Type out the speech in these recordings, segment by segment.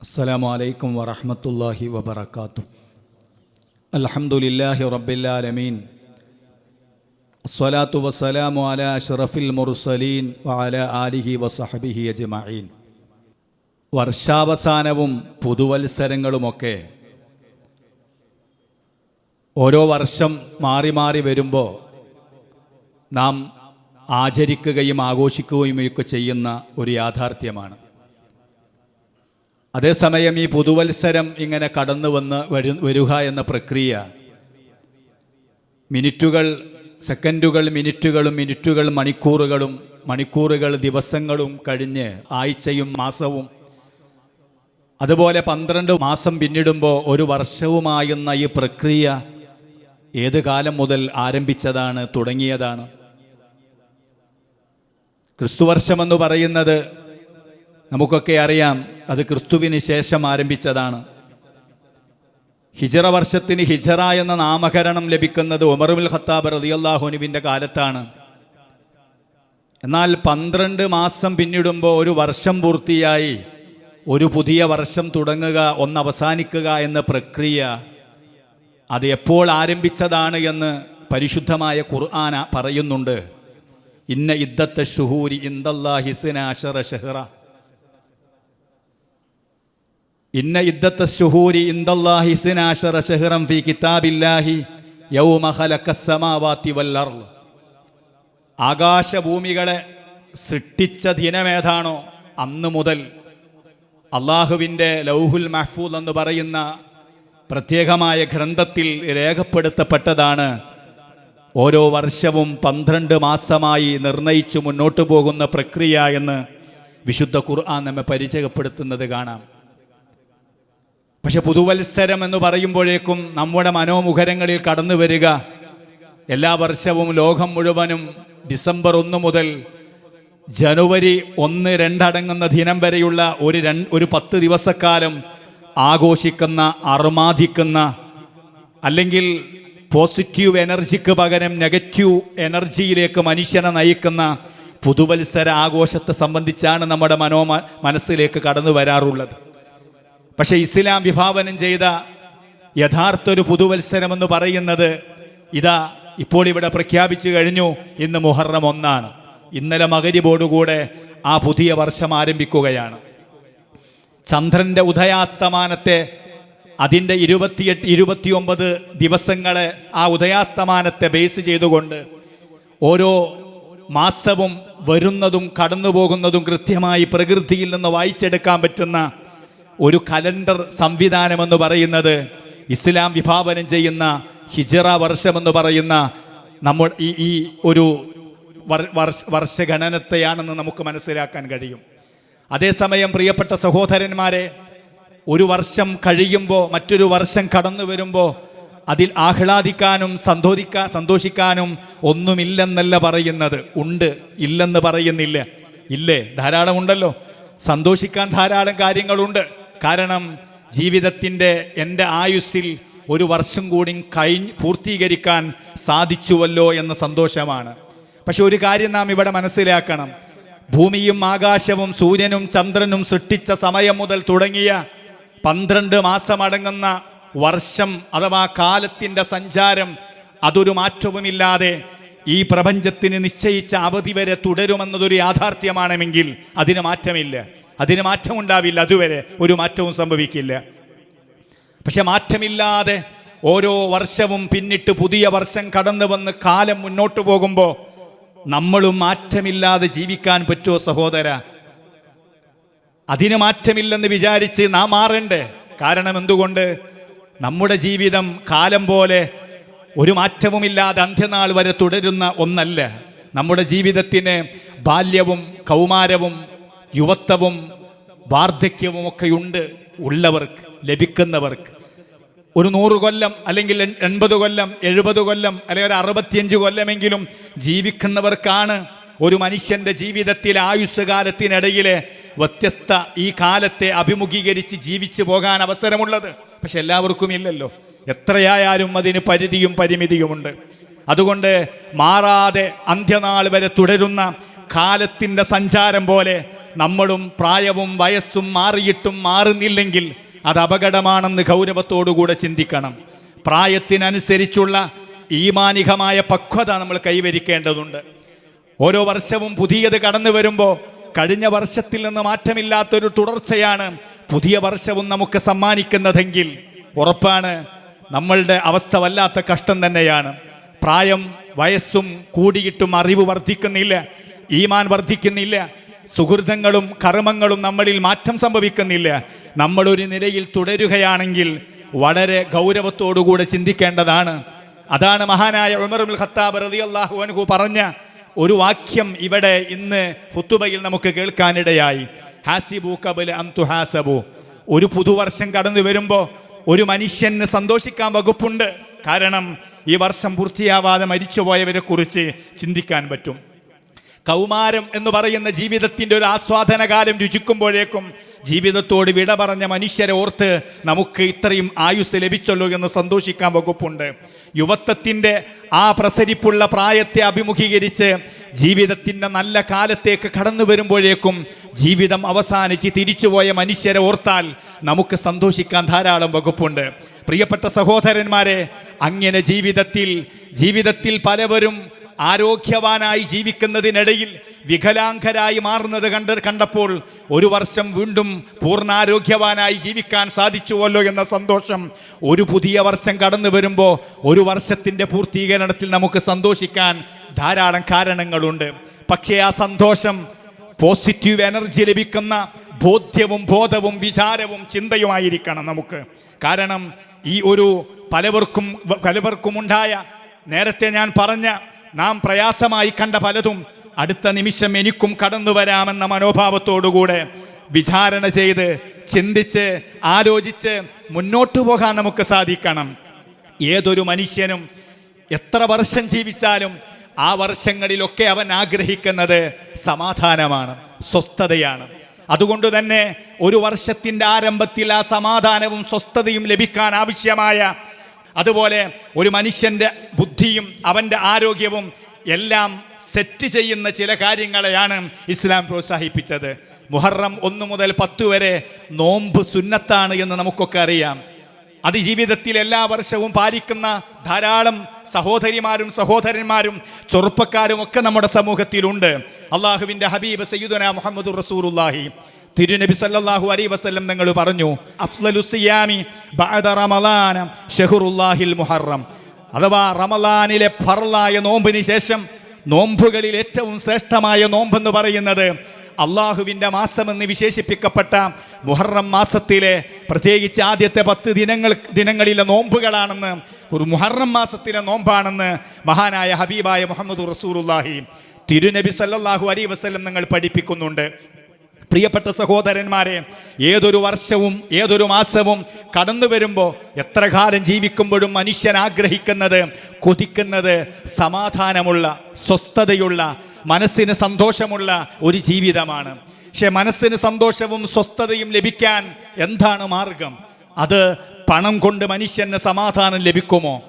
അസ്സലാമു അലൈക്കും വറഹമത്തല്ലാഹി വബർക്കാത്തു അലഹമുല്ലാഹി റബ്ബില്ലാലമീൻ സ്വലാത്തു വസ്സലാമു അല ഷറഫിൽ മുർസലീൻ വഅല ആലിഹി വസഹബിഹി അജ്മഈൻ. വർഷാവസാനവും പുതുവത്സരങ്ങളുമൊക്കെ ഓരോ വർഷം മാറി മാറി വരുമ്പോൾ നാം ആചരിക്കുകയും ആഘോഷിക്കുകയും ഒക്കെ ചെയ്യുന്ന ഒരു യാഥാർത്ഥ്യമാണ്. അതേസമയം ഈ പുതുവത്സരം ഇങ്ങനെ കടന്നു വന്ന് വരു വരിക എന്ന പ്രക്രിയ മിനിറ്റുകൾ സെക്കൻഡുകൾ മിനിറ്റുകളും മിനിറ്റുകൾ മണിക്കൂറുകളും മണിക്കൂറുകൾ ദിവസങ്ങളും കഴിഞ്ഞ് ആഴ്ചയും മാസവും അതുപോലെ പന്ത്രണ്ട് മാസം പിന്നിടുമ്പോൾ ഒരു വർഷവുമായുന്ന ഈ പ്രക്രിയ ഏത് കാലം മുതൽ ആരംഭിച്ചതാണ് തുടങ്ങിയതാണ്. ക്രിസ്തുവർഷമെന്ന് പറയുന്നത് നമുക്കൊക്കെ അറിയാം അത് ക്രിസ്തുവിന് ശേഷം ആരംഭിച്ചതാണ്. ഹിജറ വർഷത്തിന് ഹിജറ എന്ന നാമകരണം ലഭിക്കുന്നത് ഉമറുൽ ഖത്താബ് റതിയല്ലാഹുനുവിന്റെ കാലത്താണ്. എന്നാൽ പന്ത്രണ്ട് മാസം പിന്നിടുമ്പോൾ ഒരു വർഷം പൂർത്തിയായി. ഒരു പുതിയ വർഷം തുടങ്ങുക ഒന്ന് അവസാനിക്കുക എന്ന പ്രക്രിയ അത് എപ്പോൾ ആരംഭിച്ചതാണ് എന്ന് പരിശുദ്ധമായ ഖുർആന പറയുന്നുണ്ട്. ഇന്ന ഇദ്ദത്തെ ഷുഹൂരി ഇന്ദല്ലാഹിസിന അഷറ ഷെഹ്റ. ഇന്ന ഇദ്ദത്തെ ഷുഹൂരി ഇന്ദല്ലാഹി സിനാശറ ഷെഹ്റം ഫി കിതാബില്ലാഹി യൗമ ഖലഖസ്സമാവാതി വൽ അർൾ ആകാശഭൂമികളെ സൃഷ്ടിച്ച ദിനമേതാണോ അന്ന് മുതൽ അള്ളാഹുവിന്റെ ലൗഹുൽ മഹ്ഫൂദ് എന്ന് പറയുന്ന പ്രത്യേകമായ ഗ്രന്ഥത്തിൽ രേഖപ്പെടുത്തപ്പെട്ടതാണ്. ഓരോ വർഷവും പന്ത്രണ്ട് മാസമായി നിർണയിച്ചു മുന്നോട്ടു പോകുന്ന പ്രക്രിയ എന്ന് വിശുദ്ധ ഖുർആൻ നമ്മെ പരിചയപ്പെടുത്തുന്നത് കാണാം. പക്ഷെ പുതുവത്സരം എന്ന് പറയുമ്പോഴേക്കും നമ്മുടെ മനോമുഖരങ്ങളിൽ കടന്നു വരിക. എല്ലാ വർഷവും ലോകം മുഴുവനും ഡിസംബർ ഒന്ന് മുതൽ ജനുവരി ഒന്ന് രണ്ടടങ്ങുന്ന ദിനം വരെയുള്ള ഒരു രണ്ട് ഒരു പത്ത് ദിവസക്കാലം ആഘോഷിക്കുന്ന അർമാദിക്കുന്ന അല്ലെങ്കിൽ പോസിറ്റീവ് എനർജിക്ക് പകരം നെഗറ്റീവ് എനർജിയിലേക്ക് മനുഷ്യനെ നയിക്കുന്ന പുതുവത്സര ആഘോഷത്തെ സംബന്ധിച്ചാണ് നമ്മുടെ മനോമ മനസ്സിലേക്ക് കടന്നു വരാറുള്ളത്. പക്ഷെ ഇസ്ലാം വിഭാവനം ചെയ്ത യഥാർത്ഥ ഒരു പുതുവത്സരം എന്ന് പറയുന്നത് ഇതാ ഇപ്പോൾ ഇവിടെ പ്രഖ്യാപിച്ചു കഴിഞ്ഞു ഇന്ന് മുഹറം ഒന്നാണ്. ഇന്നലെ മകരിബോടുകൂടെ ആ പുതിയ വർഷം ആരംഭിക്കുകയാണ്. ചന്ദ്രന്റെ ഉദയാസ്തമാനത്തെ അതിന്റെ ഇരുപത്തിയെട്ട് ഇരുപത്തിയൊമ്പത് ദിവസങ്ങളെ ആ ഉദയാസ്തമാനത്തെ ബേസ് ചെയ്തുകൊണ്ട് ഓരോ മാസവും വരുന്നതും കടന്നുപോകുന്നതും കൃത്യമായി പ്രകൃതിയിൽ നിന്ന് വായിച്ചെടുക്കാൻ പറ്റുന്ന ഒരു കലണ്ടർ സംവിധാനമെന്ന് പറയുന്നത് ഇസ്ലാം വിഭാവനം ചെയ്യുന്ന ഹിജറ വർഷമെന്ന് പറയുന്ന നമ്മൾ ഈ ഈ ഒരു വർഷ വർഷഗണനത്തെയാണെന്ന് നമുക്ക് മനസ്സിലാക്കാൻ കഴിയും. അതേസമയം പ്രിയപ്പെട്ട സഹോദരന്മാരെ ഒരു വർഷം കഴിയുമ്പോൾ മറ്റൊരു വർഷം കടന്നു വരുമ്പോൾ അതിൽ ആഹ്ലാദിക്കാനും സന്തോഷിക്കാ സന്തോഷിക്കാനും ഒന്നുമില്ലെന്നല്ല പറയുന്നത്. ഉണ്ട് ഇല്ലെന്ന് പറയുന്നില്ല. ഇല്ലേ? ധാരാളം ഉണ്ടല്ലോ സന്തോഷിക്കാൻ ധാരാളം കാര്യങ്ങളുണ്ട്. കാരണം ജീവിതത്തിന്റെ എന്റെ ആയുസ്സിൽ ഒരു വർഷം കൂടി കഴിഞ്ഞ് പൂർത്തീകരിക്കാൻ സാധിച്ചുവല്ലോ എന്ന സന്തോഷമാണ്. പക്ഷെ ഒരു കാര്യം നാം ഇവിടെ മനസ്സിലാക്കണം. ഭൂമിയും ആകാശവും സൂര്യനും ചന്ദ്രനും സൃഷ്ടിച്ച സമയം മുതൽ തുടങ്ങിയ പന്ത്രണ്ട് മാസമടങ്ങുന്ന വർഷം അഥവാ കാലത്തിന്റെ സഞ്ചാരം അതൊരു മാറ്റവുമില്ലാതെ ഈ പ്രപഞ്ചത്തിന് നിശ്ചയിച്ച അവധി വരെ തുടരുമെന്നതൊരു യാഥാർത്ഥ്യമാണെങ്കിൽ അതിന് മാറ്റമില്ല. അതിന് മാറ്റമുണ്ടാവില്ല. അതുവരെ ഒരു മാറ്റവും സംഭവിക്കില്ല. പക്ഷെ മാറ്റമില്ലാതെ ഓരോ വർഷവും പിന്നിട്ട് പുതിയ വർഷം കടന്നു വന്ന് കാലം മുന്നോട്ട് പോകുമ്പോൾ നമ്മളും മാറ്റമില്ലാതെ ജീവിക്കാൻ പറ്റുമോ സഹോദര? അതിന് മാറ്റമില്ലെന്ന് വിചാരിച്ച് നാം മാറണ്ടേ? കാരണം എന്തുകൊണ്ട്? നമ്മുടെ ജീവിതം കാലം പോലെ ഒരു മാറ്റവുമില്ലാതെ അന്ത്യനാൾ വരെ തുടരുന്ന ഒന്നല്ല. നമ്മുടെ ജീവിതത്തിന് ബാല്യവും കൗമാരവും യുവത്വവും വാർദ്ധക്യവും ഒക്കെ ഉണ്ട് ഉള്ളവർക്ക് ലഭിക്കുന്നവർക്ക്. ഒരു നൂറ് കൊല്ലം അല്ലെങ്കിൽ എൺ- എൺപത് കൊല്ലം എഴുപത് കൊല്ലം അല്ലെങ്കിൽ ഒരു അറുപത്തിയഞ്ച് കൊല്ലമെങ്കിലും ജീവിക്കുന്നവർക്കാണ് ഒരു മനുഷ്യന്റെ ജീവിതത്തിൽ ആയുസ് കാലത്തിനിടയിൽ വ്യത്യസ്ത ഈ കാലത്തെ അഭിമുഖീകരിച്ച് ജീവിച്ചു പോകാൻ അവസരമുള്ളത്. പക്ഷെ എല്ലാവർക്കും ഇല്ലല്ലോ. എത്രയായാലും അതിന് പരിധിയും പരിമിതിയുമുണ്ട്. അതുകൊണ്ട് മാറാതെ അന്ത്യനാൾ വരെ തുടരുന്ന കാലത്തിന്റെ സഞ്ചാരം പോലെ നമ്മളും പ്രായവും വയസ്സും മാറിയിട്ടും മാറുന്നില്ലെങ്കിൽ അത് അപകടമാണെന്ന് ഗൗരവത്തോടുകൂടെ ചിന്തിക്കണം. പ്രായത്തിനനുസരിച്ചുള്ള ഈമാനികമായ പക്വത നമ്മൾ കൈവരിക്കേണ്ടതുണ്ട്. ഓരോ വർഷവും പുതിയത് കടന്നു വരുമ്പോൾ കഴിഞ്ഞ വർഷത്തിൽ നിന്ന് മാറ്റമില്ലാത്തൊരു തുടർച്ചയാണ് പുതിയ വർഷവും നമുക്ക് സമ്മാനിക്കുന്നതെങ്കിൽ ഉറപ്പാണ് നമ്മളുടെ അവസ്ഥ വല്ലാത്ത കഷ്ടം തന്നെയാണ്. പ്രായം വയസ്സും കൂടിയിട്ടും അറിവ് വർദ്ധിക്കുന്നില്ല ഈമാൻ വർദ്ധിക്കുന്നില്ല സുഹൃതങ്ങളും കർമ്മങ്ങളും നമ്മളിൽ മാറ്റം സംഭവിക്കുന്നില്ല. നമ്മളൊരു നിലയിൽ തുടരുകയാണെങ്കിൽ വളരെ ഗൗരവത്തോടുകൂടെ ചിന്തിക്കേണ്ടതാണ്. അതാണ് മഹാനായ ഉമറുൽ ഖത്താബ് റതി അള്ളാഹു അനുഹു പറഞ്ഞ ഒരു വാക്യം ഇവിടെ ഇന്ന് ഹുത്തുബയിൽ നമുക്ക് കേൾക്കാനിടയായി. ഹാസിബു കബല അം തുഹാസബു. ഒരു പുതുവർഷം കടന്നു വരുമ്പോൾ ഒരു മനുഷ്യന് സന്തോഷിക്കാൻ വകുപ്പുണ്ട്. കാരണം ഈ വർഷം പൂർത്തിയാവാതെ മരിച്ചുപോയവരെ കുറിച്ച് ചിന്തിക്കാൻ പറ്റും. കൗമാരം എന്ന് പറയുന്ന ജീവിതത്തിന്റെ ഒരു ആസ്വാദനകാലം രുചിക്കുമ്പോഴേക്കും ജീവിതത്തോട് വിട പറഞ്ഞ മനുഷ്യരെ ഓർത്ത് നമുക്ക് ഇത്രയും ആയുസ് ലഭിച്ചല്ലോ എന്ന് സന്തോഷിക്കാൻ വകുപ്പുണ്ട്. യുവത്വത്തിന്റെ ആ പ്രസരിപ്പുള്ള പ്രായത്തെ അഭിമുഖീകരിച്ച് ജീവിതത്തിന്റെ നല്ല കാലത്തേക്ക് കടന്നു വരുമ്പോഴേക്കും ജീവിതം അവസാനിച്ച് തിരിച്ചുപോയ മനുഷ്യരെ ഓർത്താൽ നമുക്ക് സന്തോഷിക്കാൻ ധാരാളം വകുപ്പുണ്ട്. പ്രിയപ്പെട്ട സഹോദരന്മാരെ അങ്ങനെ ജീവിതത്തിൽ ജീവിതത്തിൽ പലവരും ആരോഗ്യവാനായി ജീവിക്കുന്നതിനിടയിൽ വികലാംഗരായി മാറുന്നത് കണ്ട് കണ്ടപ്പോൾ ഒരു വർഷം വീണ്ടും പൂർണാരോഗ്യവാനായി ജീവിക്കാൻ സാധിച്ചുവല്ലോ എന്ന സന്തോഷം. ഒരു പുതിയ വർഷം കടന്നു വരുമ്പോൾ ഒരു വർഷത്തിന്റെ പൂർത്തീകരണത്തിൽ നമുക്ക് സന്തോഷിക്കാൻ ധാരാളം കാരണങ്ങളുണ്ട്. പക്ഷേ ആ സന്തോഷം പോസിറ്റീവ് എനർജി ലഭിക്കുന്ന ബോധ്യവും ബോധവും വിചാരവും ചിന്തയുമായിരിക്കണം നമുക്ക്. കാരണം ഈ ഒരു പലവർക്കും പലവർക്കും ഉണ്ടായ നേരത്തെ ഞാൻ പറഞ്ഞ നാം പ്രയാസമായി കണ്ട പലതും അടുത്ത നിമിഷം എനിക്കും കടന്നു വരാമെന്ന മനോഭാവത്തോടുകൂടെ വിചാരണ ചെയ്ത് ചിന്തിച്ച് ആലോചിച്ച് മുന്നോട്ടു പോകാൻ നമുക്ക് സാധിക്കണം. ഏതൊരു മനുഷ്യനും എത്ര വർഷം ജീവിച്ചാലും ആ വർഷങ്ങളിലൊക്കെ അവൻ ആഗ്രഹിക്കുന്നത് സമാധാനമാണ് സ്വസ്ഥതയാണ്. അതുകൊണ്ട് തന്നെ ഒരു വർഷത്തിന്റെ ആരംഭത്തിൽ ആ സമാധാനവും സ്വസ്ഥതയും ലഭിക്കാൻ ആവശ്യമായ അതുപോലെ ഒരു മനുഷ്യന്റെ ബുദ്ധിയും അവന്റെ ആരോഗ്യവും എല്ലാം സെറ്റ് ചെയ്യുന്ന ചില കാര്യങ്ങളെയാണ് ഇസ്ലാം പ്രോത്സാഹിപ്പിച്ചത്. മുഹറം ഒന്ന് മുതൽ പത്ത് വരെ നോമ്പ് സുന്നത്താണ് എന്ന് നമുക്കൊക്കെ അറിയാം. അത് ജീവിതത്തിൽ എല്ലാ വർഷവും പാലിക്കുന്ന ധാരാളം സഹോദരിമാരും സഹോദരന്മാരും ചെറുപ്പക്കാരും ഒക്കെ നമ്മുടെ സമൂഹത്തിലുണ്ട്. അള്ളാഹുവിന്റെ ഹബീബ് സയ്യുദന മുഹമ്മദ് റസൂറുല്ലാഹി തിരുനബി സല്ലല്ലാഹു അലൈഹി വസല്ലം നിങ്ങൾ പറഞ്ഞു അഫ്ളലു സിയാമി ബഅദ റമളാന ഷഹറുല്ലാഹിൽ മുഹറം. അഥവാ റമളാനിലെ ഫർലായ നോമ്പിന് ശേഷം നോമ്പുകളിൽ ഏറ്റവും ശ്രേഷ്ഠമായ നോമ്പെന്ന് പറയുന്നത് അള്ളാഹുവിന്റെ മാസമെന്ന് വിശേഷിപ്പിക്കപ്പെട്ട മുഹറം മാസത്തിലെ പ്രത്യേകിച്ച് ആദ്യത്തെ പത്ത് ദിനങ്ങൾ ദിനങ്ങളിലെ നോമ്പുകളാണെന്ന് ഒരു മുഹറം മാസത്തിലെ നോമ്പാണെന്ന് മഹാനായ ഹബീബായ മുഹമ്മദ് റസൂറുല്ലാഹി തിരുനബി സല്ലല്ലാഹു അലൈ വസല്ലം നിങ്ങൾ പഠിപ്പിക്കുന്നുണ്ട്. പ്രിയപ്പെട്ട സഹോദരന്മാരെ ഏതൊരു വർഷവും ഏതൊരു മാസവും കടന്നു വരുമ്പോൾ എത്ര കാലം ജീവിക്കുമ്പോഴും മനുഷ്യൻ ആഗ്രഹിക്കുന്നത് കൊതിക്കുന്നത് സമാധാനമുള്ള സ്വസ്ഥതയുള്ള മനസ്സിന് സന്തോഷമുള്ള ഒരു ജീവിതമാണ്. പക്ഷെ മനസ്സിന് സന്തോഷവും സ്വസ്ഥതയും ലഭിക്കാൻ എന്താണ് മാർഗം? അത് പണം കൊണ്ട് മനുഷ്യന് സമാധാനം ലഭിക്കുമോ?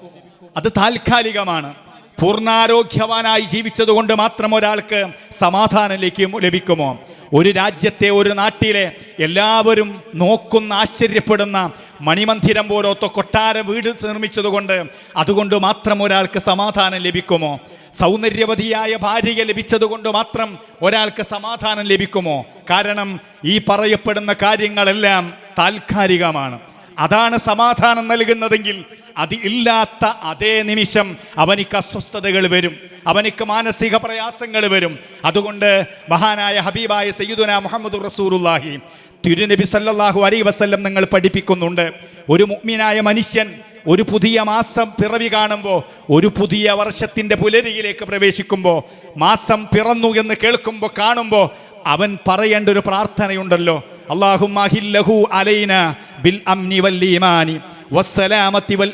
അത് താൽക്കാലികമാണ്. പൂർണാരോഗ്യവാനായി ജീവിച്ചതുകൊണ്ട് മാത്രം ഒരാൾക്ക് സമാധാനം ലഭിക്കും ലഭിക്കുമോ? ഒരു രാജ്യത്തെ ഒരു നാട്ടിലെ എല്ലാവരും നോക്കുന്ന ആശ്ചര്യപ്പെടുന്ന മണിമന്ദിരം പോലത്തെ കൊട്ടാര വീട് നിർമ്മിച്ചതുകൊണ്ട് അതുകൊണ്ട് മാത്രം ഒരാൾക്ക് സമാധാനം ലഭിക്കുമോ? സൗന്ദര്യവതിയായ ഭാര്യയെ ലഭിച്ചതുകൊണ്ട് മാത്രം ഒരാൾക്ക് സമാധാനം ലഭിക്കുമോ? കാരണം ഈ പറയപ്പെടുന്ന കാര്യങ്ങളെല്ലാം താൽക്കാലികമാണ്. അതാണ് സമാധാനം നൽകുന്നതെങ്കിൽ അത് ഇല്ലാത്ത അതേ നിമിഷം അവനിക്ക് അസ്വസ്ഥതകൾ വരും അവനിക്ക് മാനസിക പ്രയാസങ്ങൾ വരും. അതുകൊണ്ട് മഹാനായ ഹബീബായ സയ്യിദുന മുഹമ്മദ് റസൂറുല്ലാഹി തിരുനബി സല്ലാഹു അലൈഹി വസല്ലം നിങ്ങൾ പഠിപ്പിക്കുന്നുണ്ട്. ഒരു മുഗ്മിനായ മനുഷ്യൻ ഒരു പുതിയ മാസം പിറവി കാണുമ്പോൾ ഒരു പുതിയ വർഷത്തിന്റെ പുലരിയിലേക്ക് പ്രവേശിക്കുമ്പോൾ മാസം പിറന്നു എന്ന് കേൾക്കുമ്പോൾ കാണുമ്പോൾ അവൻ പറയേണ്ട ഒരു പ്രാർത്ഥനയുണ്ടല്ലോ. അള്ളാഹു അലൈന ബിൽ അംനി വല്ലീമാനി വസ്സലാമത്തി വൽ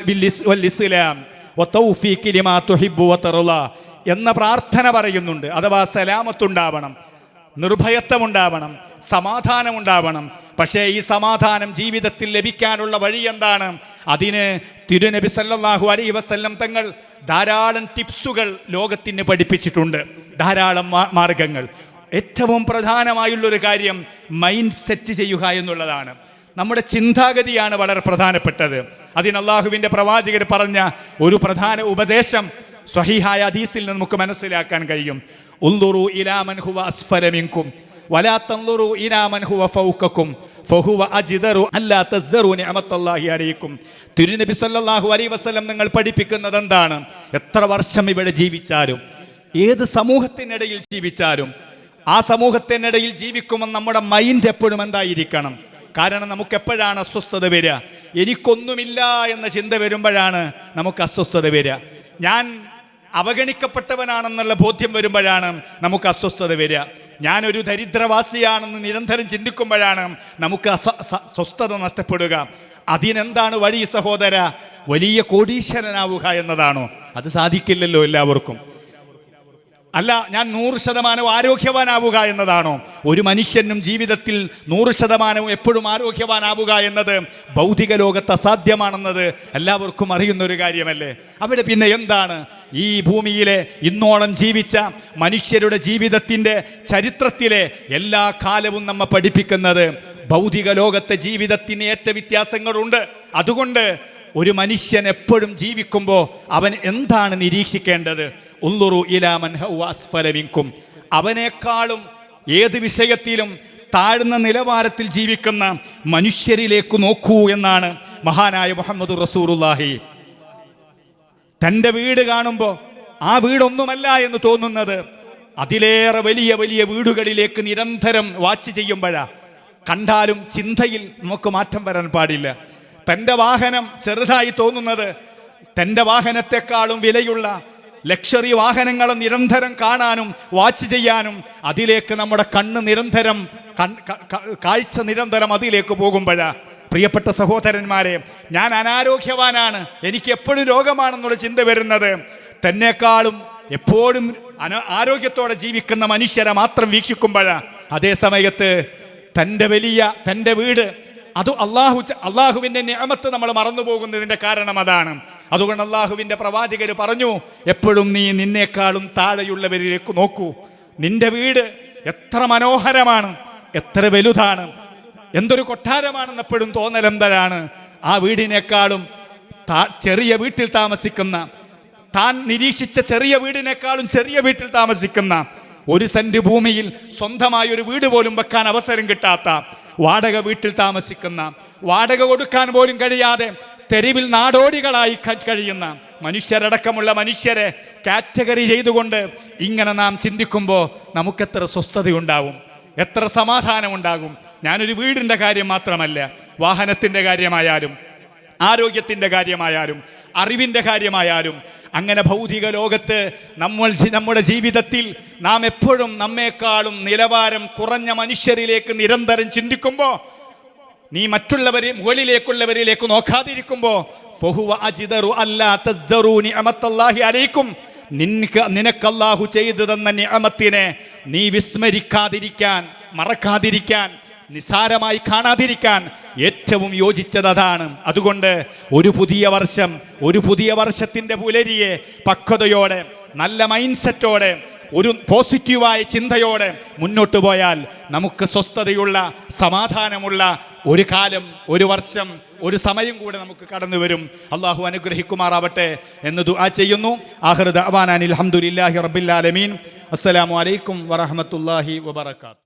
ലിമാ എന്ന പ്രാർത്ഥന പറയുന്നുണ്ട്. അഥവാ സലാമത്തുണ്ടാവണം നിർഭയത്വമുണ്ടാവണം സമാധാനമുണ്ടാവണം. പക്ഷേ ഈ സമാധാനം ജീവിതത്തിൽ ലഭിക്കാനുള്ള വഴി എന്താണ്? അതിന് തിരുനബി സല്ലാഹു അലൈ വസല്ലം തങ്ങൾ ധാരാളം ടിപ്സുകൾ ലോകത്തിന് പഠിപ്പിച്ചിട്ടുണ്ട്. ധാരാളം മാർഗങ്ങൾ. ഏറ്റവും പ്രധാനമായുള്ളൊരു കാര്യം മൈൻഡ് സെറ്റ് ചെയ്യുക എന്നുള്ളതാണ്. നമ്മുടെ ചിന്താഗതിയാണ് വളരെ പ്രധാനപ്പെട്ടത്. അതിന് അള്ളാഹുവിന്റെ പ്രവാചകർ പറഞ്ഞ ഒരു പ്രധാന ഉപദേശം സ്വഹീഹായ ഹദീസിൽ നിന്ന് നമുക്ക് മനസ്സിലാക്കാൻ കഴിയും. ഉള്ളുറു ഇലാമൻ ഹുവ അസ്ഫലമിങ്കും വലാ തന്തുറു ഇലാമൻ ഹുവ ഫൗക്കക്കും ഫഹുവ അജിദറു അല്ലാ തസ്ദറു നിഅമത്തല്ലാഹി അലൈക്കും. തിരുനബി സല്ലല്ലാഹു അലൈഹി വസല്ലം നിങ്ങൾ പഠിപ്പിക്കുന്നത് എന്താണ്? എത്ര വർഷം ഇവിടെ ജീവിച്ചാലും ഏത് സമൂഹത്തിനിടയിൽ ജീവിച്ചാലും ആ സമൂഹത്തിനിടയിൽ ജീവിക്കുമെന്ന് നമ്മുടെ മൈൻഡ് എപ്പോഴും എന്തായിരിക്കണം? കാരണം നമുക്ക് എപ്പോഴാണ് അസ്വസ്ഥത വരിക? എനിക്കൊന്നുമില്ല എന്ന ചിന്ത വരുമ്പോഴാണ് നമുക്ക് അസ്വസ്ഥത വരിക. ഞാൻ അവഗണിക്കപ്പെട്ടവനാണെന്നുള്ള ബോധ്യം വരുമ്പോഴാണ് നമുക്ക് അസ്വസ്ഥത വരിക. ഞാനൊരു ദരിദ്രവാസിയാണെന്ന് നിരന്തരം ചിന്തിക്കുമ്പോഴാണ് നമുക്ക് അസ്വസ്ഥത നഷ്ടപ്പെടുക. അതിനെന്താണ് വഴി സഹോദര? വലിയ കോടീശ്വരനാവുക എന്നതാണോ. അത് സാധിക്കില്ലല്ലോ എല്ലാവർക്കും. അല്ല ഞാൻ നൂറ് ശതമാനം ആരോഗ്യവാനാവുക എന്നതാണോ? ഒരു മനുഷ്യനും ജീവിതത്തിൽ നൂറ് ശതമാനവും എപ്പോഴും ആരോഗ്യവാനാവുക എന്നത് ഭൗതിക ലോകത്ത് അസാധ്യമാണെന്നത് എല്ലാവർക്കും അറിയുന്ന ഒരു കാര്യമല്ലേ? അവിടെ പിന്നെ എന്താണ്? ഈ ഭൂമിയിലെ ഇന്നോളം ജീവിച്ച മനുഷ്യരുടെ ജീവിതത്തിന്റെ ചരിത്രത്തിലെ എല്ലാ കാലവും നമ്മൾ പഠിപ്പിക്കുന്നത് ഭൗതിക ലോകത്തെ ജീവിതത്തിന് ഏറ്റ വ്യത്യാസങ്ങളുണ്ട്. അതുകൊണ്ട് ഒരു മനുഷ്യൻ എപ്പോഴും ജീവിക്കുമ്പോൾ അവൻ എന്താണ് നിരീക്ഷിക്കേണ്ടത്? ഉള്ളുറു ഇലാമൻ ഹുവ അസ്ഫല മിങ്കും അവനേക്കാളും ഏത് വിഷയത്തിലും താഴ്ന്ന നിലവാരത്തിൽ ജീവിക്കുന്ന മനുഷ്യരിലേക്ക് നോക്കൂ എന്നാണ് മഹാനായ മുഹമ്മദ് റസൂറുല്ലാഹി തന്റെ വീട് കാണുമ്പോൾ ആ വീടൊന്നുമല്ല എന്ന് തോന്നുന്നത് അതിലേറെ വലിയ വലിയ വീടുകളിലേക്ക് നിരന്തരം വാച്ച് ചെയ്യുമ്പോഴാ. കണ്ടാലും ചിന്തയിൽ നമുക്ക് മാറ്റം വരാൻ പാടില്ല. തന്റെ വാഹനം ചെറുതായി തോന്നുന്നത് തന്റെ വാഹനത്തെക്കാളും വിലയുള്ള ലക്ഷറി വാഹനങ്ങൾ നിരന്തരം കാണാനും വാച്ച് ചെയ്യാനും അതിലേക്ക് നമ്മുടെ കണ്ണ് നിരന്തരം കാഴ്ച നിരന്തരം അതിലേക്ക് പോകുമ്പോഴാ. പ്രിയപ്പെട്ട സഹോദരന്മാരെ ഞാൻ അനാരോഗ്യവാനാണ്. എനിക്ക് എപ്പോഴും രോഗമാണെന്നുള്ള ചിന്ത വരുന്നത്. തന്നെക്കാളും എപ്പോഴും ആരോഗ്യത്തോടെ ജീവിക്കുന്ന മനുഷ്യരെ മാത്രം വീക്ഷിക്കുമ്പോഴാ. അതേ സമയത്ത് തന്റെ വലിയ തന്റെ വീട് അത് അള്ളാഹു അള്ളാഹുവിന്റെ നിയമത്ത് നമ്മൾ മറന്നു പോകുന്നതിന്റെ കാരണം അതാണ്. അതുകൊണ്ട് അള്ളാഹുവിന്റെ പ്രവാചകർ പറഞ്ഞു എപ്പോഴും നീ നിന്നേക്കാളും താഴെയുള്ളവരിലേക്ക് നോക്കൂ. നിന്റെ വീട് എത്ര മനോഹരമാണ് എത്ര വലുതാണ് എന്തൊരു കൊട്ടാരമാണെന്ന് എപ്പോഴും തോന്നലെന്തരാണ് ആ വീടിനേക്കാളും ചെറിയ വീട്ടിൽ താമസിക്കുന്ന താൻ നിരീക്ഷിച്ച ചെറിയ വീടിനേക്കാളും ചെറിയ വീട്ടിൽ താമസിക്കുന്ന ഒരു സെന്റ് ഭൂമിയിൽ സ്വന്തമായ ഒരു വീട് പോലും വെക്കാൻ അവസരം കിട്ടാത്ത വാടക വീട്ടിൽ താമസിക്കുന്ന വാടക കൊടുക്കാൻ പോലും കഴിയാതെ തെരുവിൽ നാടോടികളായി കഴിയുന്ന മനുഷ്യരടക്കമുള്ള മനുഷ്യരെ കാറ്റഗറി ചെയ്തുകൊണ്ട് ഇങ്ങനെ നാം ചിന്തിക്കുമ്പോൾ നമുക്കെത്ര സ്വസ്ഥതയുണ്ടാവും എത്ര സമാധാനമുണ്ടാകും. ഞാനൊരു വീടിന്റെ കാര്യം മാത്രമല്ല വാഹനത്തിന്റെ കാര്യമായാലും ആരോഗ്യത്തിന്റെ കാര്യമായാലും അറിവിന്റെ കാര്യമായാലും അങ്ങനെ ഭൗതിക ലോകത്ത് നമ്മൾ നമ്മുടെ ജീവിതത്തിൽ നാം എപ്പോഴും നമ്മെക്കാളും നിലവാരം കുറഞ്ഞ മനുഷ്യരിലേക്ക് നിരന്തരം ചിന്തിക്കുമ്പോൾ നീ മറ്റുള്ളവരെ മുകളിലേക്കുള്ളവരിലേക്ക് നോക്കാതിരിക്കുമ്പോ ഫഹുവ അജിദറു അല്ലാ അലൈക്കും. നിനക്ക് നിനക്കല്ലാഹു ചെയ്തു തന്ന നിയമത്തിനെ നീ വിസ്മരിക്കാതിരിക്കാൻ മറക്കാതിരിക്കാൻ നിസാരമായി കാണാതിരിക്കാൻ ഏറ്റവും യോജിച്ചത് അതാണ്. അതുകൊണ്ട് ഒരു പുതിയ വർഷം ഒരു പുതിയ വർഷത്തിന്റെ പുലരിയെ പക്വതയോടെ നല്ല മൈൻഡ് സെറ്റോടെ ഒരു പോസിറ്റീവായ ചിന്തയോടെ മുന്നോട്ട് പോയാൽ നമുക്ക് സ്വസ്ഥതയുള്ള സമാധാനമുള്ള ഒരു കാലം ഒരു വർഷം ഒരു സമയം കൂടെ നമുക്ക് കടന്നു വരും. അള്ളാഹു അനുഗ്രഹിക്കുമാറാവട്ടെ എന്ന് ദുആ ചെയ്യുന്നു. ആഹൃദ അവാനാൻ അലഹമുല്ലാഹി റബ്ബില്ലാലമീൻ അസ്സലാമു അലൈക്കും വറഹമത്തല്ലാഹി വബർക്കാത്തു